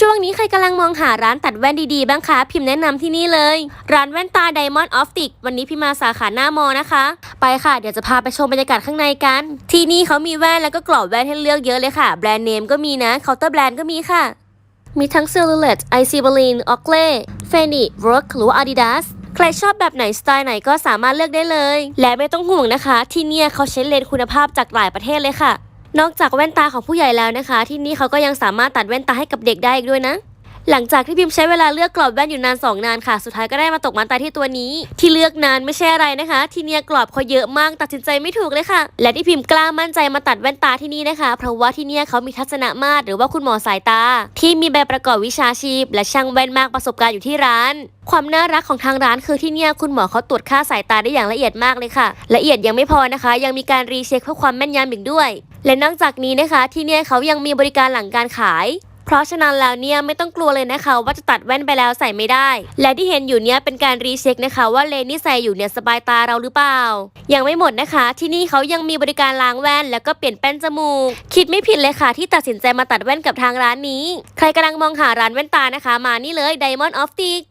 ช่วงนี้ใครกำลังมองหาร้านตัดแว่นดีๆ บ้างคะ พิมพ์แนะนำที่นี่เลย ร้านแว่นตา Diamond Optic วันนี้พิมมาสาขาหน้ามอนะคะ ไปค่ะ เดี๋ยวจะพาไปชมบรรยากาศข้างในกัน ที่นี่เขามีแว่นแล้วก็กรอบแว่นให้เลือกเยอะเลยค่ะ แบรนด์เนมก็มีนะ เคาน์เตอร์แบรนด์ก็มีค่ะ มีทั้ง Silhouette i c b e l i n Oakley f e n i Rock หรือว่า Adidas ใครชอบแบบไหนสไตล์ไหนก็สามารถเลือกได้เลย และไม่ต้องห่วงนะคะ ที่เนี่ยเขาใช้เลนส์คุณภาพจากหลายประเทศเลยค่ะ นอกจากแว่นตาของผู้ใหญ่แล้วนะคะ ที่นี่เขาก็ยังสามารถตัดแว่นตาให้กับเด็กได้อีกด้วยนะ หลังจากที่พิมพ์ใช้เวลาเลือกกรอบแว่นอยู่นาน 2 นานค่ะ สุดท้ายก็ได้มาตกมันตายที่ตัวนี้ ที่เลือกนานไม่ใช่อะไรนะคะ ที่เนี่ยกรอบเขาเยอะมากตัดสินใจไม่ถูกเลยค่ะ และที่พิมพ์กล้ามั่นใจมาตัดแว่นตาที่นี่นะคะ เพราะว่าที่เนี่ยเขามีทัศนมาตรหรือว่าคุณหมอสายตา ที่มีใบประกอบวิชาชีพ และช่างแว่นมากประสบการณ์อยู่ที่ร้านความน่ารักของทางร้านคือที่เนี่ยคุณหมอเขาตรวจค่าสายตาได้อย่างละเอียดมากเลยค่ะ ละเอียดยังไม่พอนะคะ ยังมีการรีเช็คเพื่อความแม่นยำอีกด้วย และนอกจากนี้นะคะ ที่เนี่ยเขายังมีบริการหลังการขาย เพราะฉะนั้นแล้วเนี่ยไม่ต้องกลัวเลยนะคะ ว่าจะตัดแว่นไปแล้วใส่ไม่ได้ และที่เห็นอยู่เนี่ยเป็นการรีเช็คนะคะ ว่าเลนที่ใส่อยู่เนี่ยสบายตาเราหรือเปล่า ยังไม่หมดนะคะ ที่นี่เขายังมีบริการล้างแว่น แล้วก็เปลี่ยนแป้นจมูก คิดไม่ผิดเลยค่ะ ที่ตัดสินใจมาตัดแว่นกับทางร้านนี้ ใครกำลังมองหาร้านแว่นตานะคะ มานี่เลย Diamond Optic